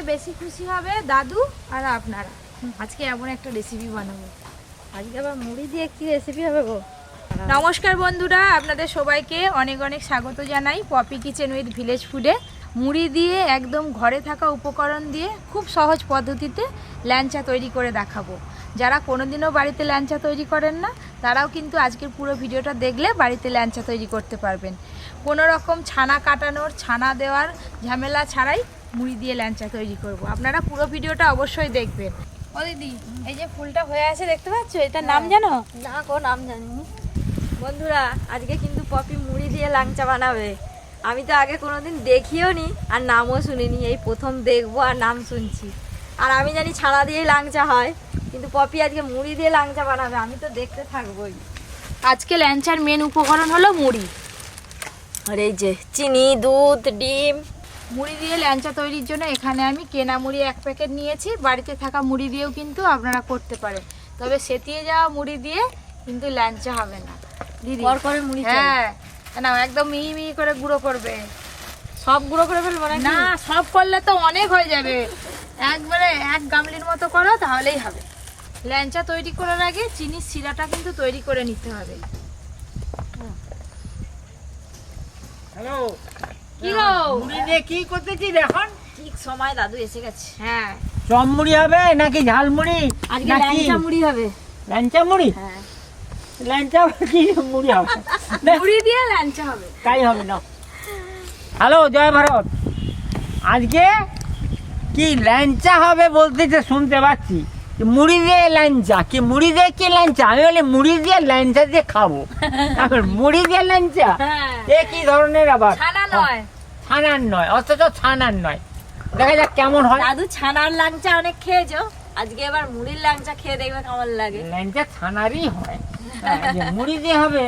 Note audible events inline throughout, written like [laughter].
থেকে বেশি খুশি হবে দাদু আর আপনারা। আজকে এমন একটা রেসিপি বানাবো। আজকে আবার মুড়ি দিয়ে কি রেসিপি হবে গো? নমস্কার বন্ধুরা, আপনাদের সবাইকে অনেক অনেক স্বাগত জানাই পপি কিচেন উইথ ভিলেজ ফুডে মুড়ি দিয়ে একদম ঘরে থাকা উপকরণ দিয়ে খুব সহজ পদ্ধতিতে ল্যাংচা তৈরি করে দেখাবো। যারা কোনোদিনও বাড়িতে ল্যাংচা তৈরি করেন না, তারাও কিন্তু আজকের পুরো ভিডিওটা দেখলে বাড়িতে ল্যাংচা তৈরি করতে পারবেন। কোনো রকম ছানা কাটানোর, ছানা দেওয়ার ঝামেলা ছাড়াই মুড়ি দিয়ে ল্যাংচা তৈরি করব। আপনারা পুরো ভিডিওটা অবশ্যই দেখবেন। ও দিদি এই যে ফুলটা হয়ে আছে দেখতে পাচ্ছ? এটার নাম জানো? না গো নাম জানিনি। বন্ধুরা আজকে কিন্তু পপি মুড়ি দিয়ে লাংচা বানাবে। আমি তো আগে কোনোদিন দেখিও নি আর নামও শুনিনি। এই প্রথম দেখব আর নাম শুনছি। আর আমি জানি ছানা দিয়েই লাংচা হয় কিন্তু পপি আজকে মুড়ি দিয়ে লাংচা বানাবে। আমি তো দেখতে থাকবোই। আজকে ল্যাংচার মেন উপকরণ হলো মুড়ি। আর এই যে চিনি দুধ ডিম মুড়ি দিয়ে ল্যাংচা তৈরির জন্য এখানে আমি কেনা মুড়ি এক প্যাকেট নিয়েছি। বাড়িতে থাকা মুড়ি দিয়েও কিন্তু আপনারা করতে পারেন। তবে সেতিয়ে যাওয়া মুড়ি দিয়ে কিন্তু ল্যাংচা হবে না। দিদি। করে মুড়ি। হ্যাঁ। না একদম মিহি মিহি করে গুঁড়ো করবে। সব গুঁড়ো করে ফেলব না সব করলে তো অনেক হয়ে যাবে। একবারে এক গামলির মতো করো তাহলেই হবে। ল্যাংচা তৈরি করার আগে চিনির শিরাটা কিন্তু তৈরি করে নিতে হবে। হ্যালো। কি গো মুড়ি দিয়ে কি করতেছিস এখন ঠিক সময় দাদু এসে গেছে। হ্যাঁ। চপ মুড়ি হবে নাকি ঝাল মুড়ি? আজকে ল্যাংচা মুড়ি হবে। ল্যাংচা মুড়ি? হ্যাঁ। ল্যাংচা কি মুড়ি হবে? [laughs] মুড়ি দিয়ে ল্যাংচা হবে। তাই হবে না। হ্যালো জয় ভারত। আজকে কি ল্যাংচা হবে বলতেছে শুনতে পাচ্ছি। মুড়ি দিয়ে ল্যাংচা কি মুড়ি দিয়ে কি ল্যাংচা আমি বলি মুড়ি দিয়ে ল্যাংচা দিয়ে খাব এখন মুড়ি দিয়ে ল্যাংচা হ্যাঁ। এ কি ধরনের আবার? নয়। ছানার নয় অথচ ছানার নয়। দেখা যাক কেমন হয়। দাদু ছানার লাংচা অনেক খেয়েছো? আজকে এবার মুড়ির লাংচা খেয়ে দেখবে কেমন লাগে। ল্যাংচা ছানারই হয়। হ্যাঁ, মুড়ি দিয়ে হবে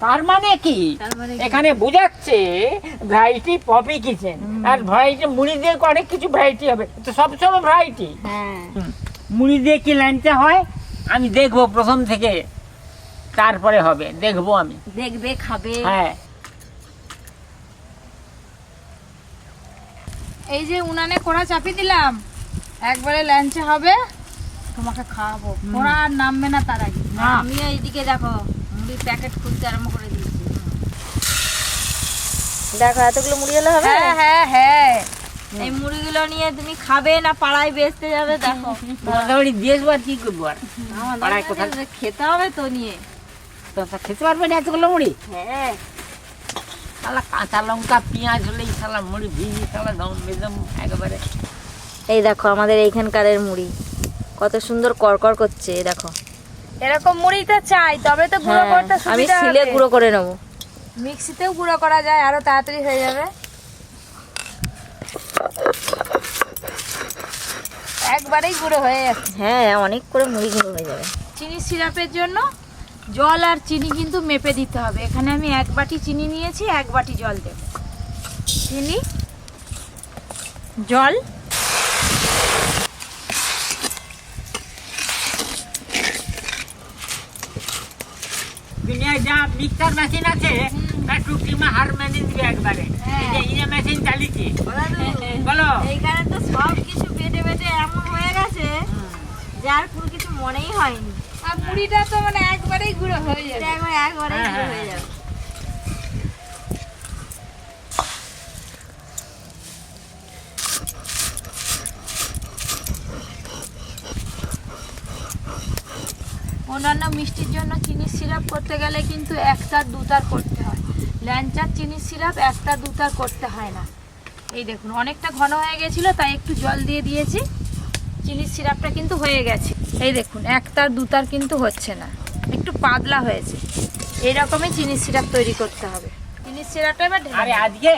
তার মানে কি? তার মানে কি? এখানে বোঝাচ্ছে ভ্যারাইটি পপি কিচেন আর ভ্যারাইটি মুড়ি দিয়ে অনেক কিছু ভ্যারাইটি হবে। তো সবসময় ভ্যারাইটি হ্যাঁ। মুড়ি দিয়ে কি ল্যাংচা হয়? আমি দেখব প্রথম থেকে। তারপরে হবে। দেখব আমি। দেখবে খাবে। হ্যাঁ। এই যে উনানে কোড়া চাপিয়ে দিলাম। একবারে ল্যাংচা হবে। তোমাকে খাওয়াবো। কোড়া আর নামবে না তার আগে। না। আমিও এইদিকে দেখো মুড়ির প্যাকেট খুলতে আরম্ভ করে দিয়েছি। দেখো এতগুলো মুড়ি হলে হবে? হ্যাঁ হ্যাঁ এই মুড়িগুলো নিয়ে তুমি খাবে না পাড়ায় বেচতে যাবে দেখো। বাড়ি আসব আর কি করব আর? পাড়ায় কোথায়? আমাদের খেতে হবে তো নিয়ে। তোমরা খেতে পারবে না এতগুলো মুড়ি? হ্যাঁ। শালা কাঁচা লঙ্কা পেঁয়াজ হলেই শালা মুড়ি ভিজি শালা দম বেদম একেবারে। এই দেখো আমাদের এইখানকারের মুড়ি। কত সুন্দর করকর করছে দেখো। এরকম মুড়িটা চাই তবে তো গুঁড়ো হ্যাঁ, করতে আমি সিলে গুঁড়ো করে নেব। মিক্সিতেও গুঁড়ো করা যায় আরও তাড়াতাড়ি হয়ে যাবে। একবারেই গুঁড়ো হয়ে যাচ্ছে হ্যাঁ অনেক করে মুড়ি গুঁড়ো হয়ে যাবে। চিনি সিরাপের জন্য জল আর চিনি কিন্তু মেপে দিতে হবে। এখানে আমি এক বাটি চিনি নিয়েছি এক বাটি জল দেব। চিনি জল। যা মিক্সার মেশিন আছে তার হার মেনে দিবে একবারে। এই যে ইয়ে মেশিন চালিয়েছি বলো এইখানে তো সব কিছু বেটে বেটে এমন হয়ে গেছে যে আর কোনো কিছু মনেই হয়নি। আর মুড়িটা তো মানে একবারেই গুঁড়ো হয়ে যাবে। একবার হ্যাঁ, গুঁড়ো হ্যাঁ, হয়ে যাবে। অন্যান্য মিষ্টির জন্য চিনির সিরাপ করতে গেলে কিন্তু একটার দুটার করতে হয়। ল্যাংচার চিনি সিরাপ একটা দুটার করতে হয় না। এই দেখুন অনেকটা ঘন হয়ে গেছিল তাই একটু জল দিয়ে দিয়েছি। চিনির সিরাপটা কিন্তু হয়ে গেছে। এই দেখুন একটার দুটার কিন্তু হচ্ছে না। একটু পাতলা হয়েছে। এইরকমই চিনির সিরাপ তৈরি করতে হবে। চিনির সিরাপটা এবার ঢেলে আরে আজকে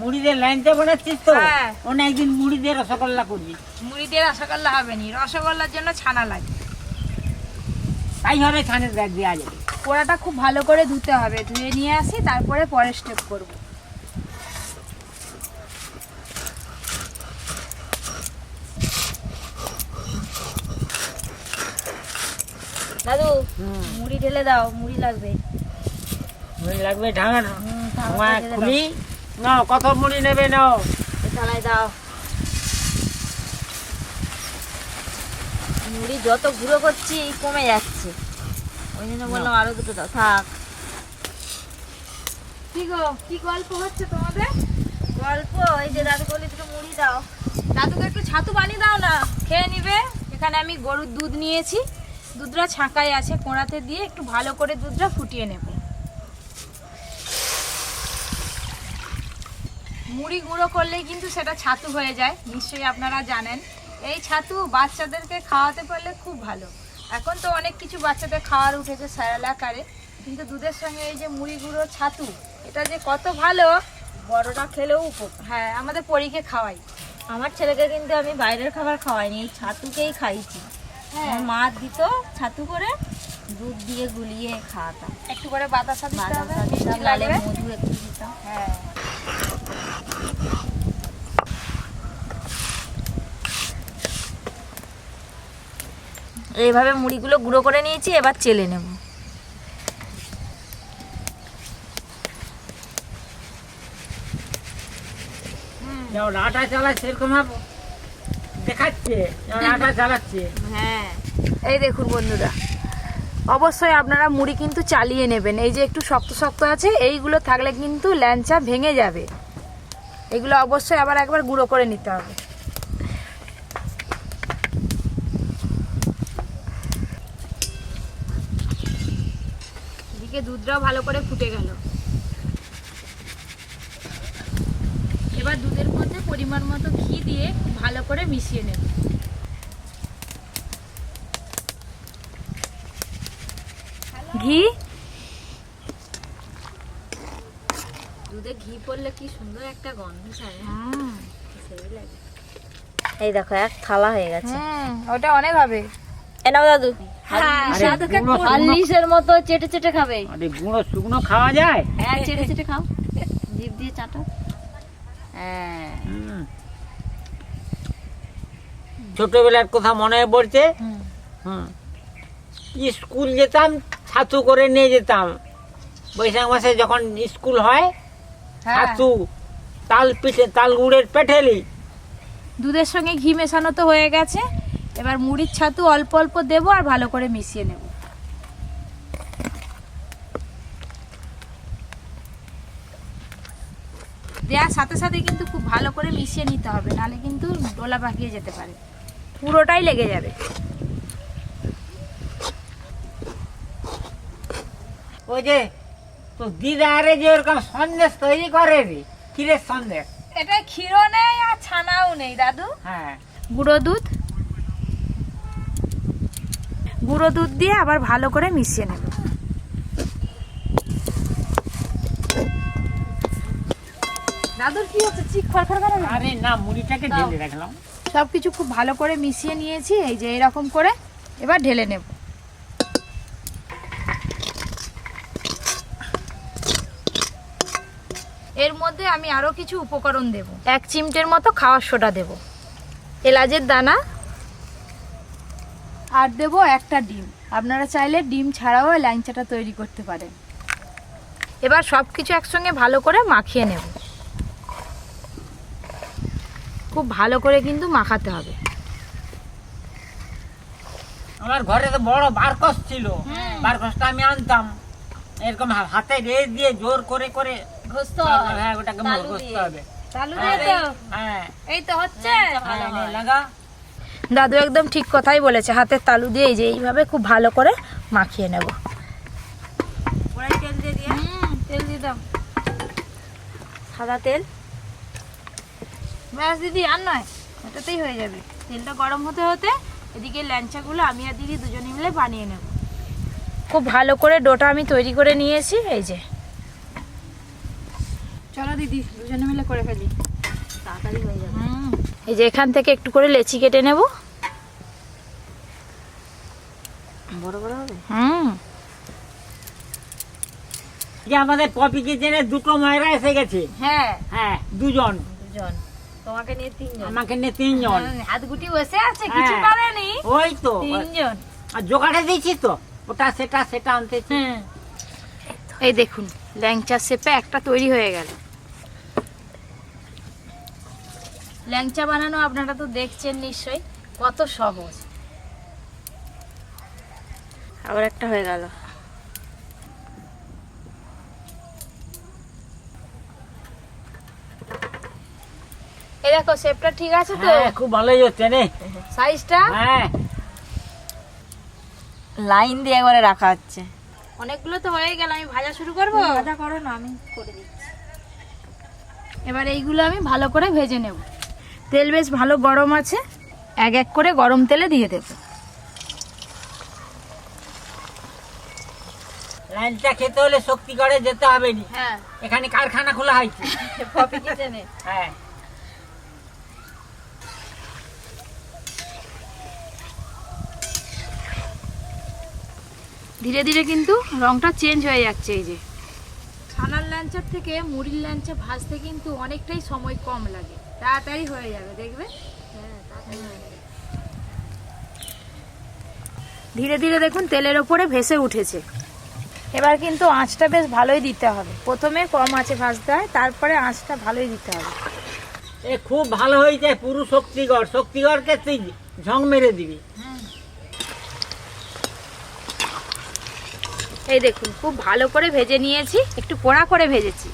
মুড়ি দিয়ে ল্যাংচা বানাচ্ছিস তো? হ্যাঁ। অন্য একদিন মুড়ি দিয়ে রসগোল্লা করবি। মুড়ি দিয়ে রসগোল্লা হবে নি। রসগোল্লার জন্য ছানা লাগে তাই হবে ছানের ব্যাগ দেওয়া যাবে পোড়াটা খুব ভালো করে ধুতে হবে। ধুয়ে নিয়ে আসি তারপরে পরে স্টেপ করব। দাদু মুড়ি ঢেলে দাও মুড়ি লাগবে। মুড়ি লাগবে ঢাঙা খুলি নাও কত মুড়ি নেবে নাও। চালাই দাও। মুড়ি যত ঘুরো করছি কমে যাচ্ছে। ওই জন্য বললাম আরও দুটো দাও থাক। কি গো কি গল্প হচ্ছে তোমাদের? গল্প এই যে দাদু বলি দুটো মুড়ি দাও। দাদুকে একটু ছাতু বানিয়ে দাও না খেয়ে নিবে। এখানে আমি গরুর দুধ নিয়েছি দুধটা ছাঁকাই আছে কোড়াতে দিয়ে একটু ভালো করে দুধটা ফুটিয়ে নেব। মুড়ি গুঁড়ো করলেই কিন্তু সেটা ছাতু হয়ে যায় নিশ্চয়ই আপনারা জানেন। এই ছাতু বাচ্চাদেরকে খাওয়াতে পারলে খুব ভালো। এখন তো অনেক কিছু বাচ্চাদের খাওয়ার উঠেছে স্যারাল আকারে কিন্তু দুধের সঙ্গে এই যে মুড়ি গুঁড়ো ছাতু এটা যে কত ভালো বড়রা খেলেও উপকার হ্যাঁ আমাদের পরীকে খাওয়াই। আমার ছেলেকে কিন্তু আমি বাইরের খাবার খাওয়াইনি এই ছাতুকেই খাইছি। হ্যাঁ। মা দিত ছাতু করে দুধ দিয়ে গুলিয়ে খাওয়াতাম। একটু করে বাতাসা দিতে দিতাম লালে মধু একটু দিতাম। হ্যাঁ। এইভাবে মুড়িগুলো গুঁড়ো করে নিয়েছি এবার চেলে নেব। আটা চালায় সেরকম দেখাচ্ছে আটা চালাচ্ছে হ্যাঁ এই দেখুন বন্ধুরা অবশ্যই আপনারা মুড়ি কিন্তু চালিয়ে নেবেন। এই যে একটু শক্ত শক্ত আছে এইগুলো থাকলে কিন্তু ল্যাঞ্চা ভেঙে যাবে। এগুলো অবশ্যই আবার একবার গুঁড়ো করে নিতে হবে। এদিকে দুধটাও ভালো করে ফুটে গেল। এবার দুধের মধ্যে পরিমাণ মতো ঘি দিয়ে ভালো করে মিশিয়ে নেব। ঘি? দুধে ঘি পড়লে কি সুন্দর একটা গন্ধ ছাড়ে লাগে। এই দেখো এক থালা হয়ে গেছে। ওটা অনেক হবে। এ নাও দাদু। হ্যাঁ, হাল্লিশের মতো চেটে চেটে খাবে। আরে গুঁড়ো শুকনো খাওয়া যায়? হ্যাঁ চেটে চেটে খাও। জিভ দিয়ে চাটো। হ্যাঁ। ছোটবেলার কথা মনে পড়ছে? হুম। হুম। স্কুল যেতাম ছাতু করে নিয়ে যেতাম। বৈশাখ মাসে যখন স্কুল হয় হ্যাঁ, ছাতু তাল পিঠে তাল গুড়ের পেঠেলি। দুধের সঙ্গে ঘি মেশানো তো হয়ে গেছে। এবার মুড়ির ছাতু অল্প অল্প দেবো আর ভালো করে মিশিয়ে নেব। দেওয়ার সাথে সাথে কিন্তু খুব ভালো করে মিশিয়ে নিতে হবে নাহলে কিন্তু ডোলা পাকিয়ে যেতে পারে। পুরোটাই লেগে যাবে। ওই যে তো দিদা আরে যে ওরকম সন্দেশ তৈরি করে রে ক্ষীরের সন্দেশ? এটা ক্ষীরও নেই আর ছানাও নেই দাদু। হ্যাঁ। গুঁড়ো দুধ। গুঁড়ো দুধ দিয়ে আবার ভালো করে মিশিয়ে নেব। দাদুর কি হচ্ছে? চিক খড়খড় করে না? আরে না মুড়িটাকে ঢেলে রাখলাম। সব কিছু খুব ভালো করে মিশিয়ে নিয়েছি এই যে এরকম করে এবার ঢেলে নেব। এর মধ্যে আমি আরও কিছু উপকরণ দেব। এক চিমটের মতো খাওয়ার সোডা দেব। এলাচের দানা আর দেব একটা ডিম। আপনারা চাইলে ডিম ছাড়াও ল্যাংচাটা তৈরি করতে পারেন। এবার সব কিছু একসঙ্গে ভালো করে মাখিয়ে নেব। খুব ভালো করে কিন্তু মাখাতে হবে। আমার ঘরে তো বড় বারকস ছিল। বারকসটা আমি আনতাম। এরকম হাতে রেস দিয়ে জোর করে করে ঘষতে। হ্যাঁ ওটাকে ঘষতে হবে। চালু হ্যাঁ। তো? হ্যাঁ। এই তো হচ্ছে। হ্যাঁ, লাগা দাদু একদম ঠিক কথাই বলেছে হাতের তালু দিয়ে এই যে এইভাবে খুব ভালো করে মাখিয়ে নেব। তেল দিয়ে দিয়ে? তেল দিতাম সাদা তেল। ব্যাস দিদি আর নয় ওটাতেই হয়ে যাবে। তেলটা গরম হতে হতে এদিকে ল্যাংচাগুলো আমি আর দিদি দুজনে মিলে বানিয়ে নেব। খুব ভালো করে ডোটা আমি তৈরি করে নিয়েছি এই যে। চলো দিদি দুজনে মিলে করে ফেলি। তাড়াতাড়ি হয়ে যাবে। এই যে এখান থেকে একটু করে লেচি কেটে নেব। বড় বড় হবে? হুম। যে আমাদের পপি কিচেনে দুটো মায়েরা এসে গেছে। হ্যাঁ। হ্যাঁ দুজন। দুজন। তোমাকে নিয়ে তিনজন। আমাকে নিয়ে তিনজন। হাত গুটি বসে আছে কিছু হ্যাঁ। ওই তো। তিনজন। আর জোগাড়ে দিয়েছি তো। ওটা সেটা সেটা আনতেছি। হ্যাঁ এই দেখুন ল্যাংচা শেপে একটা তৈরি হয়ে গেল। ল্যাংচা বানানো আপনারা তো দেখছেন নিশ্চয়ই কত সহজ। আবার একটা হয়ে গেল। এই দেখো শেপটা ঠিক আছে তো? হ্যাঁ খুব ভালোই হচ্ছে রে সাইজটা হ্যাঁ। লাইন দিয়ে একবারে রাখা হচ্ছে। অনেকগুলো তো হয়ে গেল আমি ভাজা শুরু করব? ভাজা করো না আমি করে দিচ্ছি। এবার এইগুলো আমি ভালো করে ভেজে নেব। তেল বেশ ভালো গরম আছে। এক এক করে গরম তেলে দিয়ে দেব। লাইনটা খেতে হলে শক্তিগড়ে যেতে হবে নি। হ্যাঁ। এখানে কারখানা খোলা হয়েছে [laughs] হ্যাঁ। ধীরে ধীরে কিন্তু রংটা চেঞ্জ হয়ে যাচ্ছে এই যে। ছানার ল্যাঞ্চার থেকে মুড়ির ল্যাঞ্চা ভাজতে কিন্তু অনেকটাই সময় কম লাগে। তাড়াতাড়ি হয়ে যাবে দেখবে? ধীরে ধীরে দেখুন তেলের ওপরে ভেসে উঠেছে। এবার কিন্তু আঁচটা বেশ ভালোই দিতে হবে। প্রথমে কম আঁচে ভাজতে হয় তারপরে আঁচটা ভালোই দিতে হবে। এ খুব ভালো হয়েছে পুরো শক্তিগড়। শক্তিগড়কে তুই ঝং মেরে দিবি। এই দেখুন খুব ভালো করে ভেজে নিয়েছি একটু পোড়া করে ভেজেছি।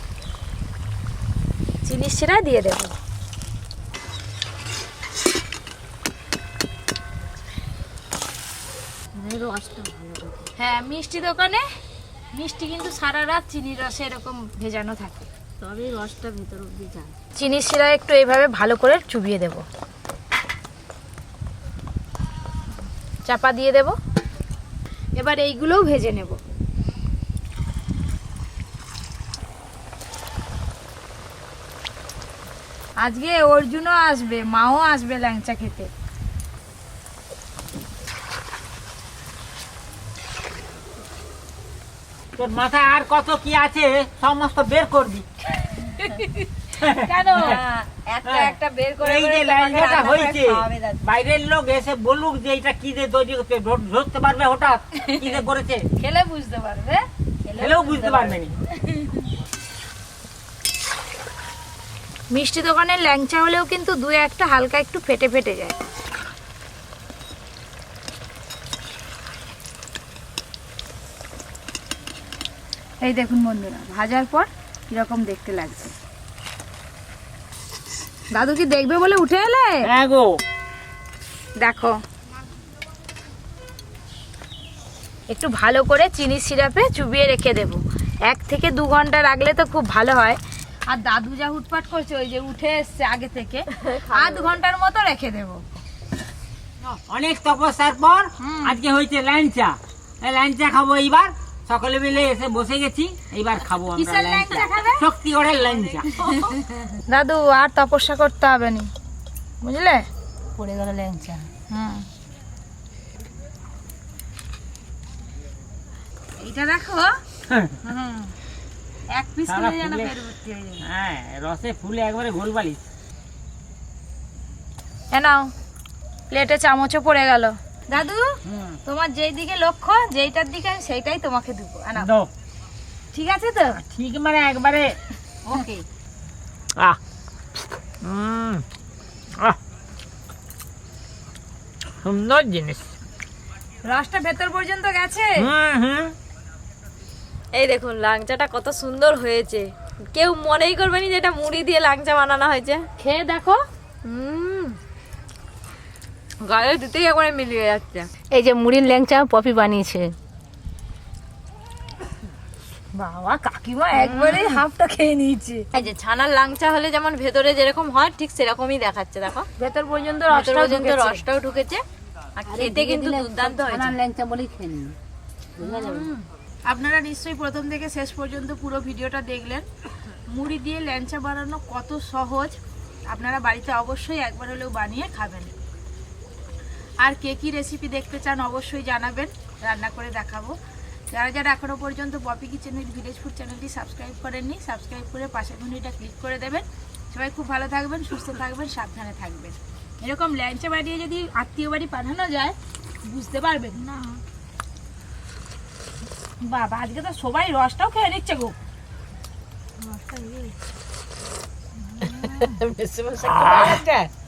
চিনির সেরা দিয়ে দেবো হ্যাঁ মিষ্টি দোকানে মিষ্টি কিন্তু সারা রাত চিনির রসে এরকম ভেজানো থাকে। তবে রসটা ভেতর অব্দি যায় চিনির শিরা একটু এইভাবে ভালো করে চুবিয়ে দেব। চাপা দিয়ে দেব। এবার এইগুলোও ভেজে নেব। আজকে অর্জুনও আসবে মাও আসবে ল্যাংচা খেতে। তোর মাথায় আর কত কি আছে সমস্ত বের করবি। কেন? [laughs] একটা হ্যাঁ। একটা বের করে এই যে লাইনটা হয়েছে বাইরের লোক এসে বলুক যে এটা কি দিয়ে তৈরি করতে ধরতে পারবে হঠাৎ? কি দিয়ে করেছে? খেলে বুঝতে পারবে। খেলেও বুঝতে পারবে না। মিষ্টি দোকানের ল্যাংচা হলেও কিন্তু দু একটা হালকা একটু ফেটে ফেটে যায়। এই দেখুন বন্ধুরা ভাজার পর কীরকম দেখতে লাগছে। দাদু কি দেখবে বলে উঠে এলে? হ্যাঁ গো। দেখো। একটু ভালো করে চিনি সিরাপে চুবিয়ে রেখে দেব। এক থেকে দু ঘণ্টা রাখলে তো খুব ভালো হয়। আর দাদু যা উৎপাট করছে ওই যে উঠে এসছে আগে থেকে [laughs] আধ ঘণ্টার মতো রেখে দেব। অনেক তপস্যার পর। আজকে হয়েছে ল্যাংচা। ল্যাংচা খাব এইবার। সকলে মিলে এসে বসে গেছি এইবার খাব আমরা কিসের ল্যাংচা। দাদু আর তপস্যা করতে হবে না। বুঝলে? পড়ে গেল ল্যাংচা। হুম। এইটা দেখো। এক পিস করে যেন হয়ে রসে ফুলে একবারে গোলবালিশ এ নাও প্লেটে চামচও পড়ে গেল। দাদু হুম। তোমার যেই দিকে লক্ষ্য যেইটার দিকে আমি সেইটাই তোমাকে দেবো। দাও। ঠিক আছে তো? ঠিক মানে একবারে। ওকে। আহ। উম, আহ। সুন্দর জিনিস। রসটা ভেতর পর্যন্ত গেছে? হুম হুম। এই দেখুন লাংচাটা কত সুন্দর হয়েছে। কেউ মনেই করবে না যে এটা মুড়ি দিয়ে লাংচা বানানো হয়েছে। খেয়ে দেখো। হুম। গায়ে দিতেই একবারে মিলিয়ে যাচ্ছে। এই যে মুড়ির ল্যাংচা পপি বানিয়েছে। বাবা কাকিমা একবারে হাফটা খেয়ে নিয়েছে। এই যে ছানার লাংচা হলে যেমন ভেতরে যেরকম হয় ঠিক সেরকমই দেখাচ্ছে দেখো। ভেতর পর্যন্ত ভেতর পর্যন্ত রসটাও ঢুকেছে। আর খেতে কিন্তু দুর্দান্ত হয়েছে। আপনারা নিশ্চয়ই প্রথম থেকে শেষ পর্যন্ত পুরো ভিডিওটা দেখলেন। মুড়ি দিয়ে ল্যাংচা বানানো কত সহজ। আপনারা বাড়িতে অবশ্যই একবার হলেও বানিয়ে খাবেন। আর কে কী রেসিপি দেখতে চান অবশ্যই জানাবেন। রান্না করে দেখাবো। যারা যারা এখনও পর্যন্ত Bopi kitchen with village food চ্যানেলটি সাবস্ক্রাইব করেননি সাবস্ক্রাইব করে পাশের ঘন্টিটা ক্লিক করে দেবেন। সবাই খুব ভালো থাকবেন সুস্থ থাকবেন সাবধানে থাকবেন। এরকম ল্যাংচা বানিয়ে যদি আত্মীয় বাড়ি পাঠানো যায় বুঝতে পারবেন না। বাবা আজকে তো সবাই রসটাও খেয়ে নিচ্ছে গো। বেশি [laughs]